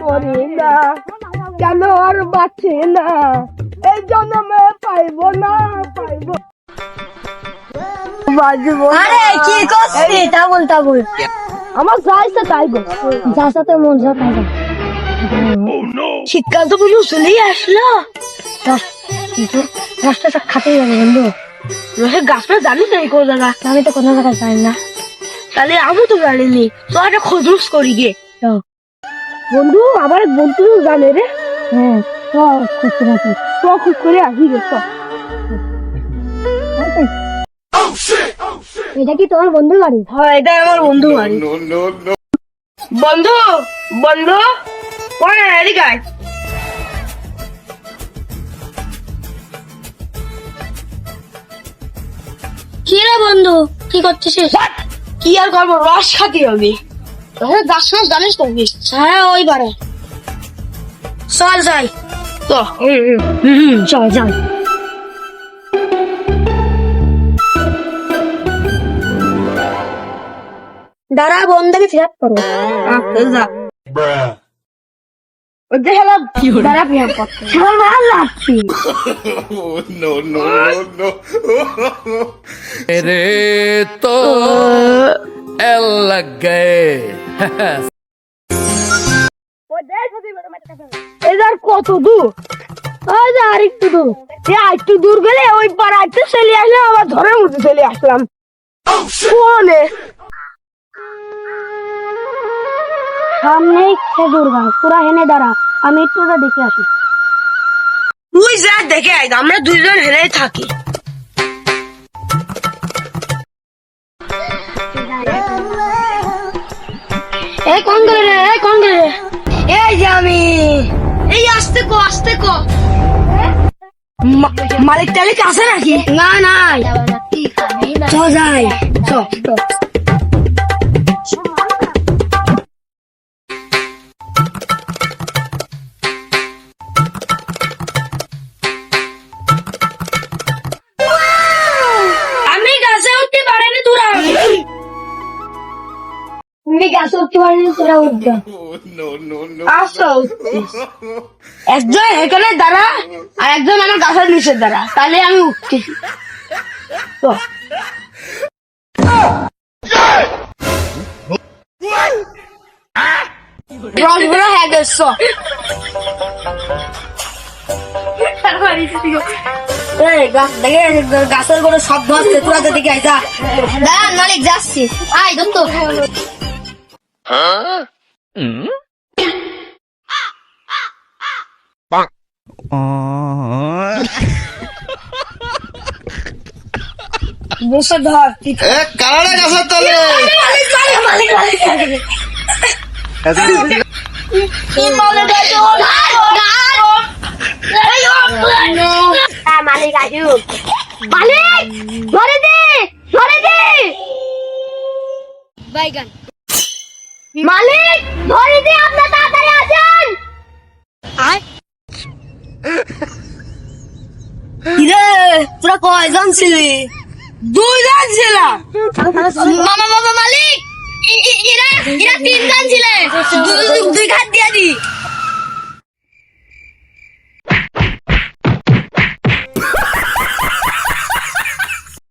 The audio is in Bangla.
মরি না কেন আর বাঁচি না? এই জন্মে পাইব না পাইব বাজবো আরে কি করছিস? তা বল তা বল আমার যা ইচ্ছা তাই বল যার সাথে মন যা তাই শীতকাল তো চলেই আসলো। কিন্তু বন্ধু। রসের গাছটা জানিস না এই কোন জায়গা আমি তো কোনো জায়গায় জানি না। তাহলে আমি তো জানিনি। তো একটা খোঁজুস করি গে। বন্ধু আমার এক বন্ধু জানে রে। হ্যাঁ তো খুব করে আসি। গে তো এটা কি তোমার বন্ধু বাড়ি? হ্যাঁ এটা আমার বন্ধু বাড়ি। বন্ধু বন্ধু কোন এদিকে আয়। কি রে বন্ধু কি করতেছিস? কি আর করব? রস খাতি হবে। হ্যাঁ জানিস তো। হ্যাঁ ওই বারে চল যাই। চল যাই। দাঁড়া বন্ধ ফিরাপ করো। দাঁড়া হ্যাঁ, হ্যাঁ, রে তো এল কত দূর? দূর। দূর গেলে ওই পাড়াতে চলে আসলাম, আবার ধরে মধ্যে চলে আসলাম। কোনে? সামনেই খেজুর গাছ। হেনে দাঁড়া, আমি একটু দেখে আসি। তুই যা দেখে আয়, আমরা দুইজন হেরেই থাকি। এই কোন গেলে রে? এই কোন গেলে এই যে আমি। এই আসতে কো আসতে কো। মালিক টালিক আছে নাকি? না নাই। চ যাই চ তোরা উঠবে। একজন এখানে দাঁড়া আর একজন আমার গাছের নিচে দাঁড়া তাহলে আমি রসগুলো হয়ে গেছ গাছের কোনো শব্দ হচ্ছে তোরা দিকে আইসা দাঁড়ান মালিক যাচ্ছি। আয় দত্ত বসে ধর এ কানাডা গাছের তলে মালিক মালিক মালিক মালিক মালিক আসু মালিক ধরে দে ধরে দে বাইগান মালিক ধরে দিয়ে আপনি তাড়াতাড়ি আসেন। কিরে তোরা কয়জন ছিলি? দুইজন ছিলাম। মামা মামা মালিক এরা এরা তিনজন ছিলেন দুই ঘাট দিয়ে দি